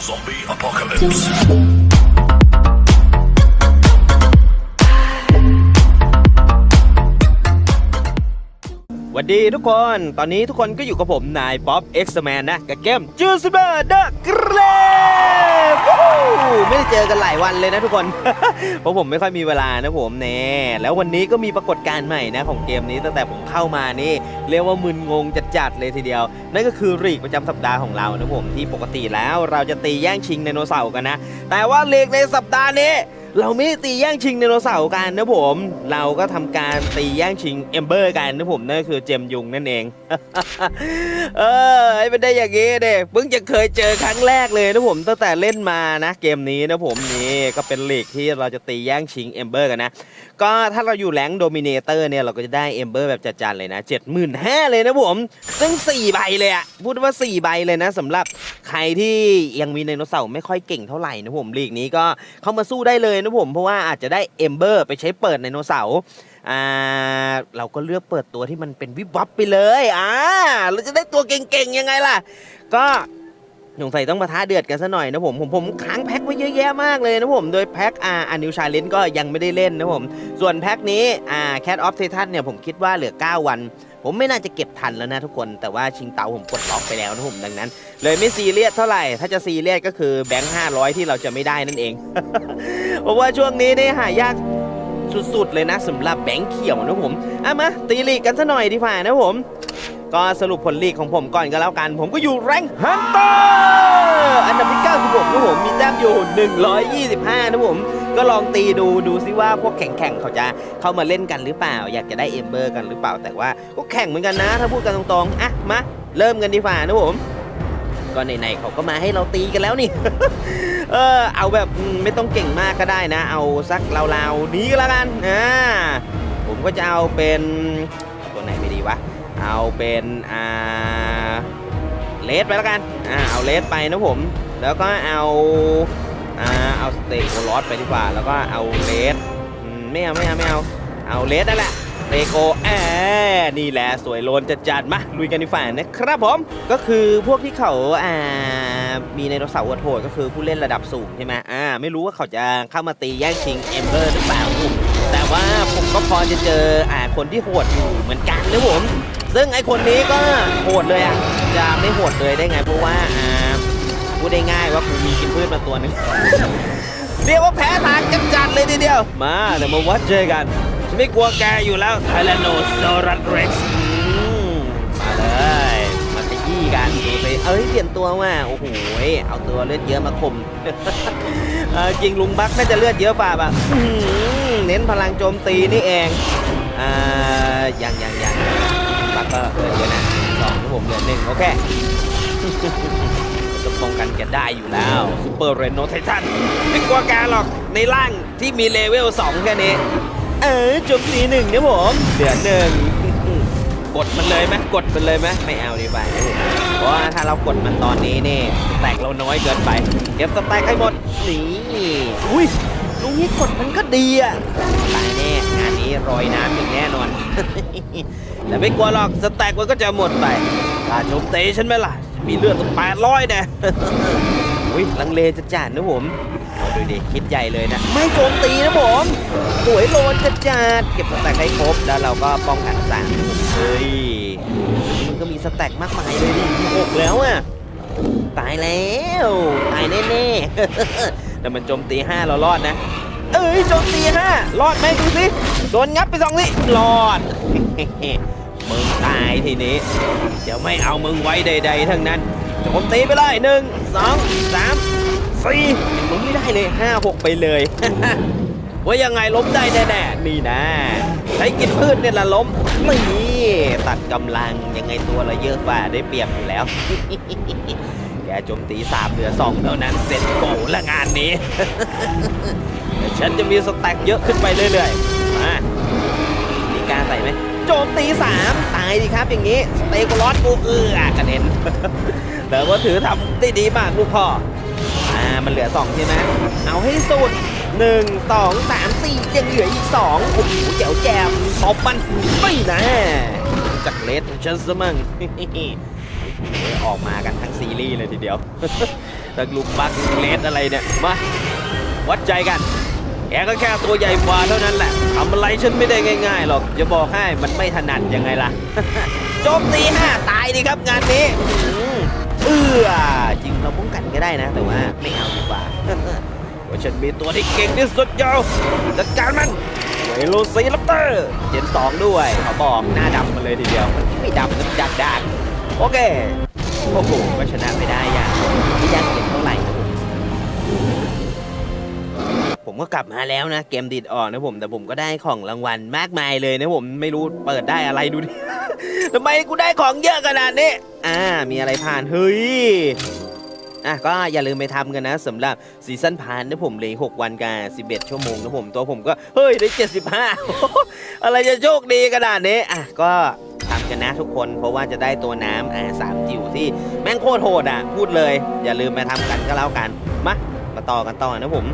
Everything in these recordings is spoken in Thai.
Zombie apocalypse. วัสดีทุกคน ตอนนี้ทุกคนก็อยู่กับผมนายป๊อปเอ็กซ์แมนนะ กับเกมจูสเบอร์เดอะเกรฟไม่ได้เจอกันหลายวันเลยนะทุกคน เพราะผมไม่ค่อยมีเวลานะผมแน่แล้ววันนี้ก็มีปรากฏการณ์ใหม่นะของเกมนี้ตั้งแต่ผมเข้ามานี่ เรียกว่ามึนงงจัดๆเลยทีเดียว นั่นก็คือลีกประจำสัปดาห์ของเรานะผมที่ปกติแล้วเราจะตีแย่งชิงไดโนเสาร์กันนะ แต่ว่าลีกในสัปดาห์นี้ เราไม่ได้ตีแย่งชิงไดโนเสาร์กันนะผม เราก็ทำการตีแย่งชิงเอมเบอร์กันนะผมนั่นคือเจมยุงนั่นเอง เออไอ้เป็นได้อย่างงี้เด็เพิ่งจะเคยเจอครั้งแรกเลยนะผมตั้งแต่เล่นมานะเกมนี้นะผมนี่ก็เป็นลีกที่เราจะตีแย่งชิงเอมเบอร์กันนะก็ถ้าเราอยู่แรงโดมิเนเตอร์เนี่ยเราก็จะได้เอมเบอร์แบบจัดๆเลยนะ75,000เลยนะผม ซึ่ง 4 ใบเลยอะพูดว่า 4 ใบเลยนะสำหรับใครที่ยังมีไดโนเสาร์ไม่ค่อยเก่งเท่าไหร่นะผมลีกนี้ก็เข้ามาสู้ได้เลยนะผม เพราะว่าอาจจะได้เอมเบอร์ไปใช้เปิดไดโนเสาร์อ่าเราก็เลือกเปิดตัวที่มันเป็นวิบวับไปเลยอ่าเราจะได้ตัวเก่งๆยังไงล่ะ ก็สงสัยต้องมาท้าเดือดกันซะหน่อยนะผมผมผมค้างแพ็คไว้เยอะแยะมากเลยนะผมโดยแพ็คอ่าอันิวชาเลนก็ยังไม่ได้เล่นนะผม ส่วนแพ็คนี้อ่าแคทออฟเททันเนี่ยผมคิดว่าเหลือ 9 วัน ผมไม่น่าจะเก็บทันแล้วนะทุกคนแต่ว่าชิงเตาผมกดล็อกไปแล้วนะผมดังนั้น เลยไม่ซีเรียสเท่าไหร่ ถ้าจะซีเรียสก็คือแบงค์500ที่เราจะไม่ได้นั่นเอง เพราะว่าช่วงนี้นี่หายากสุดๆเลยนะสำหรับแบงค์เขียวนะผมอะมาตีลีกกันซะหน่อยดีกว่านะผม ก็สรุปผลลีกของผมก่อนก็แล้วกัน ผมก็อยู่แรงฮันเตอร์อันดับที่96นะผมมีแต้มอยู่ 125นะผม ก็ลองตีดูดูซิว่าพวกแข่งๆเขาจะเข้ามาเล่นกันหรือเปล่า อยากจะได้เอมเบอร์กันหรือเปล่าแต่ว่าก็แข่งเหมือนกันนะ ถ้าพูดกันตรงๆอะมาเริ่มกันดีกว่านะผมก็ไหนๆเขาก็มาให้เราตีกันแล้วนี่ เออเอาแบบไม่ต้องเก่งมากก็ได้นะ เอาสักราวๆนี้ก็แล้วกันอ่าผมก็จะเอาเป็นตัวไหนไม่ดีวะเอาเป็นอ่าเลสไปแล้วกันอ่าเอาเลสไปนะผม แล้วก็เอา อ่าเอาสเตโกลอสไปดีกว่า แล้วก็เอาเลสไม่เอาไม่เอาไม่เอา เอาเลสนั่นแหละสเตโกแอนี่แหละสวยโลนจัดจัดๆมาลุยกันดีกว่านะครับผม ก็คือพวกที่เขาอ่ามีไดโนเสาร์อวโหดก็คือผู้เล่นระดับสูงใช่ไหมอ่าไม่รู้ว่าเขาจะเข้ามาตีแย่งชิงเอมเบอร์หรือเปล่าผมแต่ว่าผมก็พอจะเจออ่าคนที่โหดอยู่เหมือนกันนะผม ซึ่งไอคนนี้ก็โหดเลยอะจะไม่โหดเลยได้ไงเพราะว่าอ่า พูดได้ง่ายว่ากูมีกินพืชมาตัวหนึ่งเรียกว่าแพ้ทางจัดจัดๆเลยทีเดียว มาเดี๋ยวมาวัดเจอกันฉันไม่กลัวแกอยู่แล้วไทแลนโนซอรัสเร็กซ์มาเลยมาขยี้กันดูสิเอ้ยเปลี่ยนตัวว่าโอ้โหเอาตัวเลือดเยอะมาข่มเออจริงลุงบักน่าจะเลือดเยอะป่ะปะอื้อหือเน้นพลังโจมตีนี่เองอ่ายังยังยังบักก็เลือดเยอะนะสองที่ผมเหลือหนึ่งโอเคจะ ป้องกันแกได้อยู่แล้วซูเปอร์เรโนไททันไม่กลัวแกหรอกในร่างที่มีเลเวล2แค่นี้ เออโจมตีหนึ่งเนี่ยผมเหลือหนึ่งกดมันเลยไหมกดมันเลยไหมไม่เอาดีกว่านะผมเพราะว่าถ้าเรากดมันตอนนี้นี่สแต็กเราน้อยเกินไปเก็บสแต็กให้หมดนี่อุ้ยลุงนี้กดมันก็ดีอะตายแน่งานนี้รอยน้ำอย่างแน่นอนแต่ไม่กลัวหรอกสแต็กมันก็จะหมดไปถ้าโจมตีฉันไหมล่ะ มีเลือดตั้งแปดร้อยน่อุ้ยลังเลจะจานนะผมดูดิคิดใหญ่เลยนะ ไม่โจมตีนะผมสวยโลนจะจาดเก็บสแต็กให้ครบแล้วเราก็ป้องกันสามเฮ้ยมันก็มีสแต็กมากมายเลยดิมีหกแล้วอะตายแล้วตายแน่ๆแต่มันโจมตีห้าเรารอดนะ เอ้ยโจมตีห้ารอดไหมดูสิโดนงับไปสองนี่รอด มึงตายทีนี้จะไม่เอามึงไว้ใด ๆ ทั้งนั้นโจมตีไปเลยหนึ่งสองสามสี่ยังล้มไม่ได้เลยห้าหกไปเลย ว่ายังไงล้มได้แน่ๆนี่นะใช้กินพืชเนี่ยละล้มนี่ตัดกำลังยังไงตัวเราเยอะกว่าได้เปรียบอยู่แล้ว แกโจมตีสามเหลือสองเท่านั้นเสร็จโกละงานนี้ฉันจะมีสแต็กเยอะขึ้นไปเรื่อยๆมามีการใส่ไหม โจมตีสามตายดีครับอย่างนี้สเตโกลอสกูเอือกระเด็นแต่ว่าถือทำได้ดีมากลูกพ่ออ่ามันเหลือ2ใช่ไหมเอาให้สุด1 2 3 4ยังเหลืออีก2โอ้โหแจ๋วแจมตบมันไม่นะจากเลสของฉันซะมั่งออกมากันทั้งซีรีส์เลยทีเดียวตักลุมบักเลสอะไรเนี่ยมาวัดใจกัน แกก็แค่ตัวใหญ่กว่าเท่านั้นแหละทำอะไรฉันไม่ได้ง่ายๆหรอกจะบอกให้มันไม่ถนัดยังไงล่ะ โจมตีห้าตายดีครับงานนี้เอือจริงเราป้องกันก็ได้นะ แต่ว่าไม่เอาดีกว่าว่าฉันมีตัวที่เก่งที่สุดยาวจัดการมันเวโรซีลัปเตอร์เจนสองด้วยเขาบอกหน้าดำมาเลยทีเดียวไม่ดำก็ดักดักโอเคโอ้โหก็ชนะไปได้อย่างไม่ยากเก็บเท่าไหร่ ก็กลับมาแล้วนะ เกมดิดออกนะผมแต่ผมก็ได้ของรางวัลมากมายเลยนะผมไม่รู้เปิดได้อะไรดูดิทำไมกูได้ของเยอะขนาดนี้อ่ามีอะไรผ่านเฮ้ยอะก็อย่าลืมไปทำกันนะสำหรับซีซั่นพานนะผมเลย6วันกับ11 ชั่วโมงนะผมตัวผมก็เฮ้ยได้ 75 อะไรจะโชคดีขนาดนี้อะก็ทำกันนะทุกคนเพราะว่าจะได้ตัวน้ำอ่าสามจิ๋วที่แม่งโคตรโหดอะ พูดเลย อย่าลืมไปทำกันก็แล้วกันมามาต่อกันต่อนะผม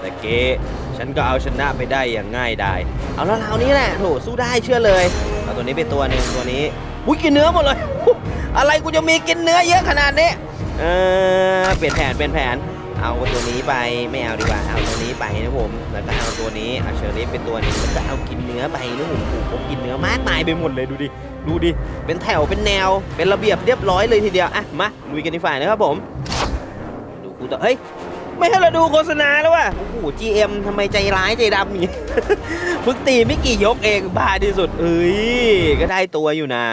แต่เกฉันก็เอาชนะไปได้อย่างง่ายดาย เอาแล้วเรานี้แหละโถสู้ได้เชื่อเลยเอาตัวนี้เป็นตัวหนึ่งตัวนี้อุ้ยกินเนื้อหมดเลย อะไรกูจะมีกินเนื้อเยอะขนาดนี้เออเปลี่ยนแผนเปลี่ยนแผน เอาตัวนี้ไปไม่เอาดีกว่าเอาตัวนี้ไปนะผมแล้วก็เอาตัวนี้เอาเชอรี่เป็นตัวนึงแล้วก็เอากินเนื้อไปนะผมโอ้โหผมกินเนื้อมากมายไปหมดเลยดูดิดูดิเป็นแถวเป็นแนวเป็นระเบียบเรียบร้อยเลยทีเดียวอะมาลุยกันดีฝ่ายนะครับผม ดูกูต่อเฮ้ย ไม่ให้เราดูโฆษณาแล้วว่ะ โอ้โห GM ทำไมใจร้ายใจดำอย่างนี้เพิ่งตีไม่กี่ยกเองบ้าที่สุด เอ้ย ก็ได้ตัวอยู่นะ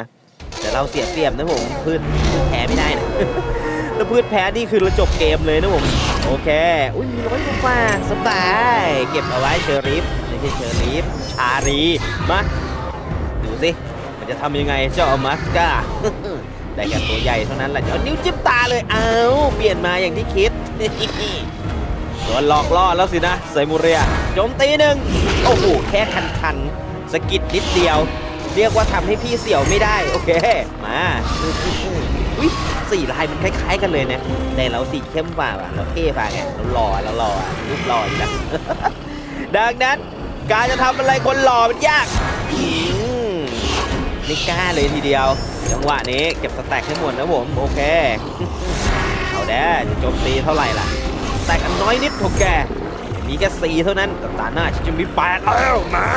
แต่เราเสียเปรียบนะผมพืชแพ้ไม่ได้นะแล้วพืชแพ้นี่คือเราจบเกมเลยนะผม โอเค อุ้ยมีร้อยกว่าฟ้าสบาย เก็บเอาไว้เชอริฟไม่ใช่เชอริฟชารีมา ดูสิ มันจะทำยังไงเจ้าอมัสกา ได้แค่ตัวใหญ่เท่านั้นแหละเดี๋ยวนิ้วจิ้มตาเลยเอาเปลี่ยนมาอย่างที่คิดโดนหลอกล่อแล้วสินะไซมูเรียโจมตีหนึ่งโอ้โหแค่คันคันสกิดนิดเดียว เรียกว่าทำให้พี่เสี่ยวไม่ได้ โอเคมาอุ้ยสี่ลายมันคล้ายๆกันเลยนะแต่เราสีเข้มกว่าเราเท่กว่าไงเราหล่อเราหล่อรูปหล่ออยู่แล้วดังนั้นการจะทำอะไรคนหล่อมันยากไม่กล้าเลยทีเดียว จังหวะนี้เก็บสแต็กให้หมดนะผม โอเค เอาแด้จะโจมตีเท่าไหร่ล่ะ แต่กันน้อยนิดของแก มีแค่สี่เท่านั้นแต่ตาหน้าฉันจะมีแปดแล้วมา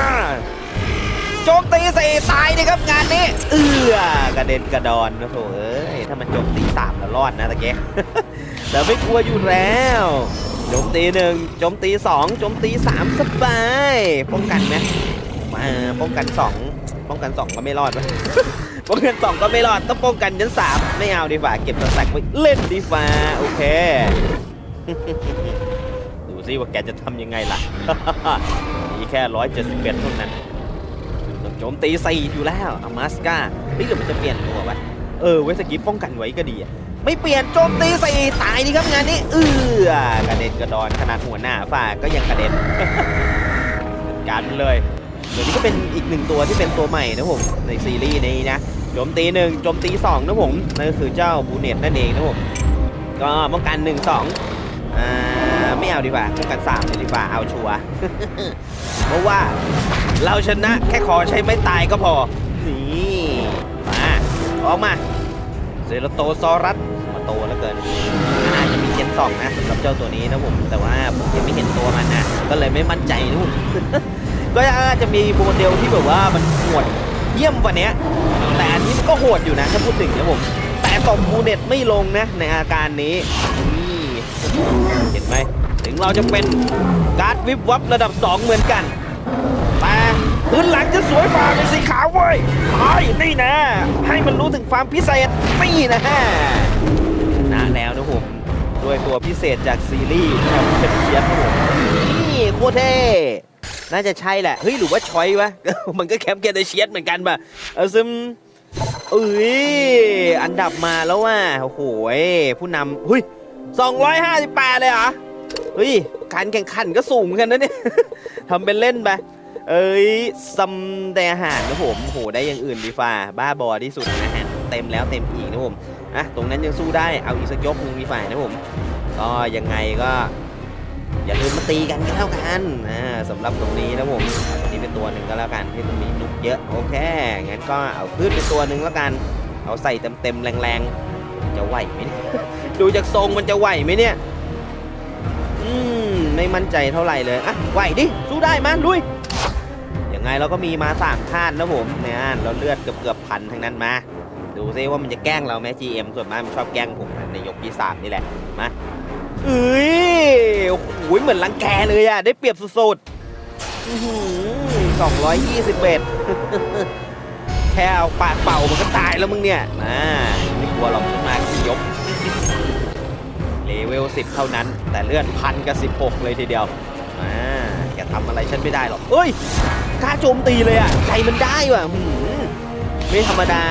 โจมตีสี่ตายเลยครับงานนี้ เอื้อกระเด็นกระดอนนะโถเอ้ยถ้ามันโจมตีสามแล้วรอดนะตะเกียแต่ไม่กลัวอยู่แล้วโจมตีหนึ่งโจมตีสองโจมตีสามสบายป้องกันไหมมาป้องกันสองป้องกันสองก็ไม่รอดวะ ป้องกันสองก็ไม่รอดต้องป้องกันยันสามไม่เอาดีกว่าเก็บสแต็กไว้เล่นดีฟ้าโอเค ดูซิว่าแกจะทำยังไงล่ะ มีแค่171เจ็ดสิบเอ็ดเท่านั้นโจมตีสี่อยู่แล้วอามาสกานี่หรือมันจะเปลี่ยนตัววะเออเวสกิปป้องกันไว้ก็ดีอะไม่เปลี่ยนโจมตีสี่ตายดีครับงานนี้เออกระเด็นกระดอนขนาดหัวหน้าฝ่าก็ยังกระเด็นการมันเลยเดี๋ยวนี้ก็เป็นอีกหนึ่งตัวที่เป็นตัวใหม่นะผมในซีรีส์นี้นะ โจมตีหนึ่งโจมตีสองนะผมนั่นก็คือเจ้าบูเน็ตนั่นเองนะผมก็ป้องกันหนึ่งสองอ่าไม่เอาดีกว่าป้องกันสามดีกว่าเอาชัวร์เพราะว่าเราชนะแค่ขอใช้ไม่ตายก็พอนี่มาออกมาเซโรโตซอรัสมาโตแล้วเกินอาจจะมีเจนสองนะสำหรับเจ้าตัวนี้นะผมแต่ว่าผมยังไม่เห็นตัวมันนะก็เลยไม่มั่นใจนะผมก็อาจจะมีโมเดลที่แบบว่ามันโหด เยี่ยมกว่านี้แต่อันนี้ก็โหดอยู่นะถ้าพูดถึงนะผม แต่ตบมูเน็ตไม่ลงนะในอาการนี้นี่เห็นไหมถึงเราจะเป็นการ์ดวิบวับระดับ 2 เหมือนกัน แต่พื้นหลังจะสวยฝ่าเป็นสีขาวเว้ยไอ้นี่นะ ให้มันรู้ถึงความพิเศษนี่นะฮะชนะแล้วนะผมด้วยตัวพิเศษจากซีรีส์แคมเปญเชียนครับผมนี่โคเท่ น่าจะใช่แหละ เฮ้ย หรือว่าชอยวะ มันก็แคมเปญเชียนเหมือนกันป่ะ เอาซึมเอ้ย อันดับมาแล้วว่ะ โอ้โห ผู้นำเฮ้ย258เลยเหรอ เฮ้ย การแข่งขันก็สูงเหมือนกันนะเนี่ยทำเป็นเล่นไป เอ้ยซัมแต่อาหารนะผมโห ได้อย่างอื่นดีฟ้า บ้าบอที่สุดนะฮะ เต็มแล้วเต็มอีกนะผม อะ ตรงนั้นยังสู้ได้ เอาอีกสักยกหนึ่งดีฝ่านะผม ก็ยังไงก็ อย่าลืมมาตีกันก็แล้วกันอ่าสำหรับตรงนี้นะผมเอาตรงนี้เป็นตัวหนึ่งก็แล้วกันที่ตรงนี้นุกเยอะโอเคงั้นก็เอาพืชเป็นตัวหนึ่งแล้วกัน เอาใส่เต็มๆแรงๆจะไหวไหมเนี่ยดูจากทรงมันจะไหวไหมเนี่ยอืมไม่มั่นใจเท่าไหร่เลยอะไหวดิสู้ได้มาลุยยังไงเราก็มีมาสามท่านนะผมเนี่ยเราเลือดเกือบเกือบๆพันทั้งนั้นมาดูซิว่ามันจะแกล้งเราไหม GM ส่วนมากมันชอบแกล้งผมในยกที่สามนี่แหละมา เอ้ยโอ้โหเหมือนรังแกเลยอะได้เปรียบสุดๆสองร้อยยี่สิบเอ็ดแค่เอาปากเป่ามันก็ตายแล้วมึงเนี่ยอ่าไม่กลัวหรอกขึ้นมาที่ยกเลเวล10เท่านั้น แต่เลื่อนพันกับ16เลยทีเดียวอ่าแกทำอะไรฉันไม่ได้หรอกเอ้ยกล้าโจมตีเลยอะใจมันได้ว่ะไม่ธรรมดา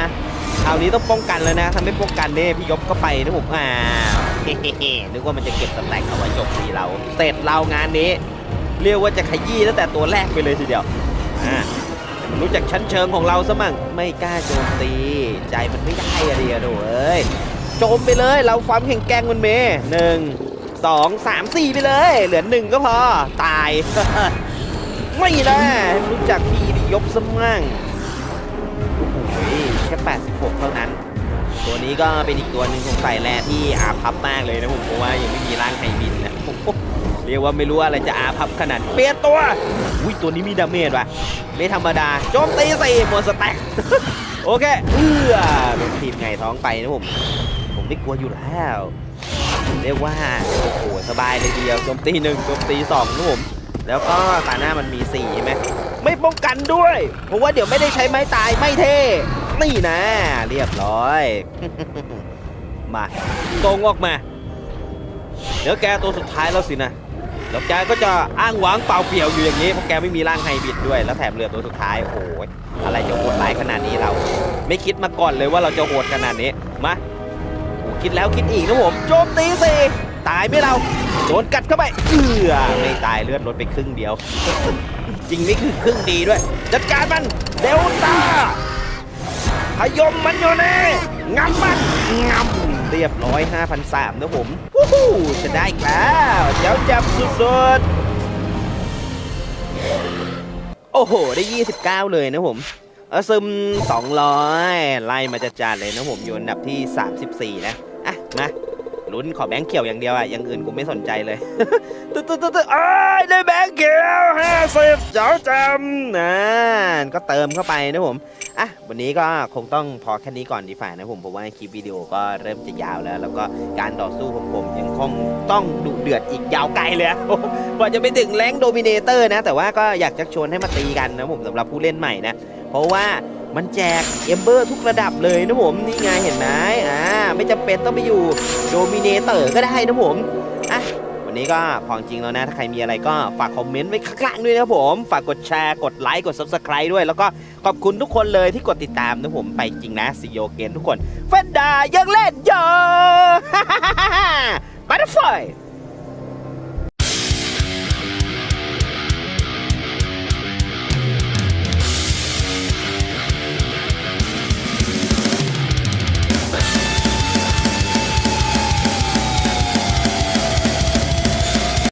คราวนี้ต้องป้องกันแล้วนะถ้าไม่ป้องกันเนี่ยพี่ยกก็ไปนะผมอ่า เฮ้นึกว่ามันจะเก็บสแต็กเอาไว้จมตีเรา เสร็จเรางานนี้ เรียกว่าจะขยี้ตั้งแต่ตัวแรกไปเลยทีเดียวอ่ารู้จักชั้นเชิงของเราซะมั่งไม่กล้าโจมตี ใจมันไม่ได้อะเดียโดเอ้ยโจมไปเลยเราความแข็งแกร่งมันเมหนึ่งสองสามสี่ไปเลย เหลือหนึ่งก็พอ ตาย ไม่นะรู้จักพี่ดิยบซะมั่งโอ้โหแค่86 เท่านั้น ตัวนี้ก็เป็นอีกตัวหนึ่งของสายแร่ที่อาพับมากเลยนะผมเพราะว่ายังไม่มีร่างไฮบินนะเรียกว่าไม่รู้ว่าอะไรจะอาพับขนาดเปียตัวอุ้ยตัวนี้มีดาเมจว่ะไม่ธรรมดาโจมตีสี่หมดสแต็กโอเคเอื้อเป็นทีมไงท้องไปนะผมผมไม่กลัวอยู่แล้วเรียกว่าโอ้โหสบายเลยเดียวโจมตีหนึ่งโจมตีสองนะผมแล้วก็ตาหน้ามันมีสี่ใช่ไหมไม่ป้องกันด้วย เพราะว่าเดี๋ยวไม่ได้ใช้ไม้ตายไม่เท่ นี่นะ เรียบร้อย มาตรงออกมาเดี๋ยวแกตัวสุดท้ายแล้วสินะแล้วแกก็จะอ้างหวังเปล่าเปลี่ยวอยู่อย่างนี้เพราะแกไม่มีร่างไฮบิดด้วย แล้วแถมเรือตัวสุดท้ายโอ้โหอะไรจะโหดร้ายขนาดนี้เรา ไม่คิดมาก่อนเลยว่าเราจะโหดขนาดนี้มาโอ้คิดแล้วคิดอีกนะผมโจมตีสิตายไหมเราโดนกัดเข้าไปเอือไม่ตายเลือดลดไปครึ่งเดียว จริงนี่คือครึ่งดีด้วย จัดการมันเดลต้า ขยมมันอยู่นี่งับมันงับเรียบร้อย5,003นะผมวู้ฮู้จะได้อีกแล้วเจ้าจับสุดๆ โอ้โห ได้ 29 เลยนะผมเออซึม 200 ไล่มาจะจานเลยนะผมอยู่อันดับที่ 34 นะ อะ มา ลุ้นขอแบงค์เขียวอย่างเดียวอะอย่างอื่นกูไม่สนใจเลยตึ๊ดตึ๊ดตึ๊ดตึ๊ดอ้ายได้แบงค์เขียวห้าสิบเจ้าจำนะก็เติมเข้าไปนะผมอะวันนี้ก็คงต้องพอแค่นี้ก่อนดีฝ่านะผมเพราะว่าคลิปวิดีโอก็เริ่มจะยาวแล้ว แล้วก็การต่อสู้ของผมยังคงต้องดุเดือดอีกยาวไกลเลยกว่าจะไปถึงแรงโดมิเนเตอร์นะ แต่ว่าก็อยากจะชวนให้มาตีกันนะผมสำหรับผู้เล่นใหม่นะ เพราะว่ามันแจกเอมเบอร์ทุกระดับเลยนะผมนี่ไงเห็นไหมอ่า ไม่จำเป็นต้องไปอยู่โดมิเนเตอร์ก็ได้นะผมอะวันนี้ก็พอจริงแล้วนะ ถ้าใครมีอะไรก็ฝากคอมเมนต์ไว้ข้างล่างด้วยนะผม ฝากกดแชร์ กดไลค์ กด subscribe ด้วย แล้วก็ขอบคุณทุกคนเลยที่กดติดตามนะผม ไปจริงนะซีโยเกนทุกคนเฟนดายังเล่นเยอะบัตเตอร์ไฟ